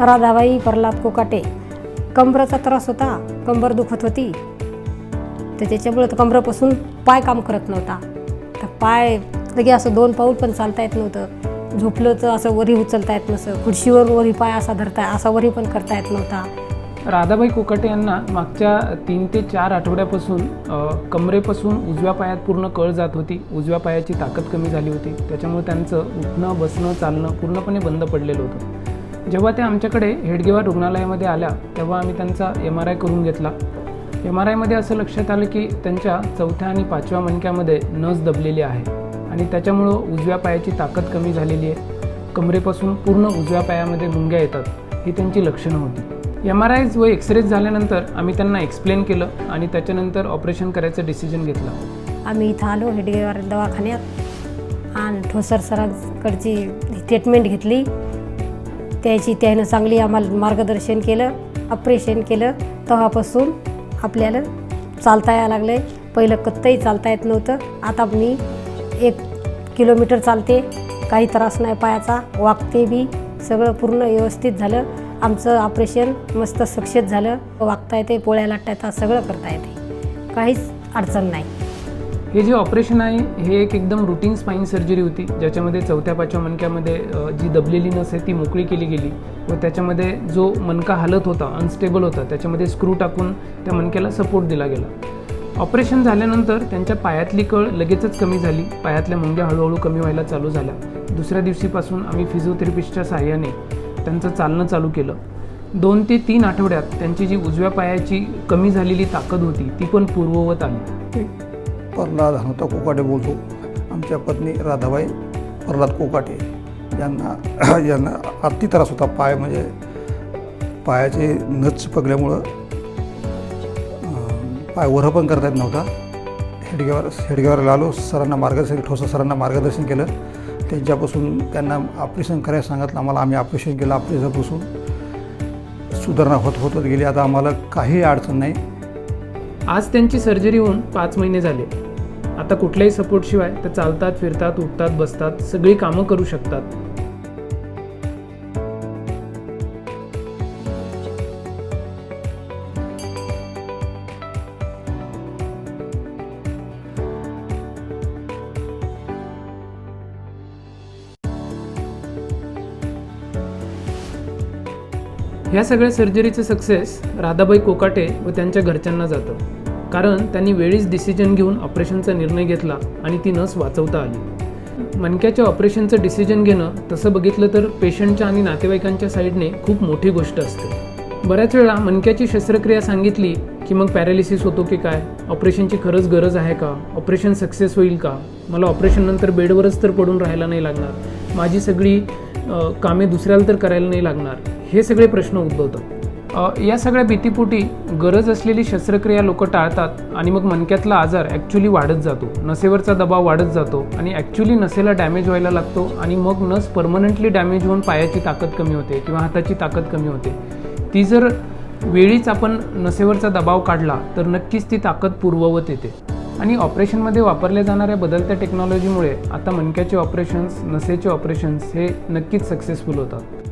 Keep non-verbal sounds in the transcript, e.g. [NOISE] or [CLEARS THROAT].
राधाबाई प्रल्हाद कोकाटे. कंबराचा त्रास होता कंबर दुखत होती. तर त्याच्यामुळे तर कंबरापासून पाय काम करत नव्हता. तर पाय लगे असं दोन पाऊल पण चालता येत नव्हतं. झोपलं तर असं वरी उचलता येत नसं. खुर्शीवर वरी पाय असा धरता असा वरी पण करता येत नव्हता. राधाबाई कोकाटे यांना मागच्या तीन ते चार आठवड्यापासून कमरेपासून उजव्या पायात पूर्ण कळ जात होती. उजव्या पायाची ताकद कमी झाली होती. त्याच्यामुळे त्यांचं उठणं बसणं चालणं पूर्णपणे बंद पडलेलं होतं. जेव्हा त्या आमच्याकडे हेडगेवार रुग्णालयामध्ये आल्या तेव्हा आम्ही त्यांचा एम आर आय करून घेतला. एम आर आयमध्ये असं लक्षात आलं की त्यांच्या चौथ्या आणि पाचव्या मणक्यामध्ये नस दबलेली आहे आणि त्याच्यामुळं उजव्या पायाची ताकद कमी झालेली आहे. कमरेपासून पूर्ण उजव्या पायामध्ये मुंग्या येतात ही त्यांची लक्षणं होती. एम आर आयज व एक्सरेज झाल्यानंतर आम्ही त्यांना एक्सप्लेन केलं आणि त्याच्यानंतर ऑपरेशन करायचं डिसिजन घेतलं. आम्ही इथं आलो हेडगेवार दवाखान्यात. आणि ठोसर सरांकडची ट्रीटमेंट घेतली. त्याची त्यानं चांगली आम्हाला मार्गदर्शन केलं ऑपरेशन केलं. तेव्हापासून आपल्याला चालता यायला लागलं आहे पहिलं कत्तही चालता येत नव्हतं. आता मी एक किलोमीटर चालते. काही त्रास नाही पायाचा. वागते बी. सगळं पूर्ण व्यवस्थित झालं. आमचं ऑपरेशन मस्त सक्सेस झालं. वागता येते पोळ्या लाटता येतात सगळं करता येते. काहीच अडचण नाही. हे जे ऑपरेशन आहे हे एक एकदम रुटीन स्पाईन सर्जरी होती ज्याच्यामध्ये चौथ्या पाचव्या मणक्यामध्ये जी दबलेली नस आहे ती मोकळी केली गेली. व त्याच्यामध्ये जो मणका हालत होता अनस्टेबल होता त्याच्यामध्ये स्क्रू टाकून त्या मणक्याला सपोर्ट दिला गेला. ऑपरेशन झाल्यानंतर त्यांच्या पायातली कळ लगेचच कमी झाली. पायातल्या मुंग्या हळूहळू कमी व्हायला चालू झाल्या. दुसऱ्या दिवशीपासून आम्ही फिजिओथेरपिस्टच्या सहाय्याने त्यांचं चालणं चालू केलं. दोन ते तीन आठवड्यात त्यांची जी उजव्या पायाची कमी झालेली ताकद होती ती पण पूर्ववत आली. प्रल्हाद हनुता कोकाटे बोलतो. आमच्या पत्नी राधाबाई प्रल्हाद कोकाटे यांना [CLEARS THROAT] यांना अति त्रास होता. पाय म्हणजे पायाचे नच चिपकल्यामुळं पाय वर पण करता येत नव्हता. हेडगेवर हेडगेवरला आलो सरांना मार्गदर्शन ठोसा सरांना मार्गदर्शन केलं. त्यांच्यापासून त्यांना ऑपरेशन करायला सांगितलं. आम्हाला आम्ही ऑपरेशन केलं ऑपरेशनपासून. सुधारणा होत होतच गेली. आता आम्हाला काही अडचण नाही. आज त्यांची सर्जरी होऊन पाच महिने झाले. आता कुठल्याही सपोर्टशिवाय ते चालतात फिरतात उठतात बसतात सगळी कामं करू शकतात. ह्या सगळ्या सर्जरीचं सक्सेस राधाबाई कोकाटे व त्यांच्या घरच्यांना जातं. कारण त्यांनी वेळीच डिसिजन घेऊन ऑपरेशनचा निर्णय घेतला आणि ती नस वाचवता आली. मणक्याच्या ऑपरेशनचं डिसिजन घेणं तसं बघितलं तर पेशंटच्या आणि नातेवाईकांच्या साईडने खूप मोठी गोष्ट असते. बऱ्याच वेळा मणक्याची शस्त्रक्रिया सांगितली की मग पॅरालिसिस होतो की काय? ऑपरेशनची खरंच गरज आहे का? ऑपरेशन सक्सेस होईल का? मला ऑपरेशननंतर बेडवरच तर पडून राहायला नाही लागणार. माझी सगळी कामे दुसऱ्याला तर करायला नाही लागणार. हे सगळे प्रश्न उद्भवतात. या सगळ्या भीतीपोटी गरज असलेली शस्त्रक्रिया लोक टाळतात आणि मग मणक्यातला आजार ॲक्च्युली वाढत जातो. नसेवरचा दबाव वाढत जातो आणि ॲक्च्युली नसेला डॅमेज व्हायला लागतो आणि मग नस परमनंटली डॅमेज होऊन पायाची ताकद कमी होते किंवा हाताची ताकद कमी होते. ती जर वेळीच आपण नसेवरचा दबाव काढला तर नक्कीच ती ताकद पूर्ववत येते. आणि ऑपरेशनमध्ये वापरल्या जाणाऱ्या बदलत्या टेक्नॉलॉजीमुळे आता मणक्याचे ऑपरेशन्स नसेचे ऑपरेशन्स हे नक्कीच सक्सेसफुल होतात.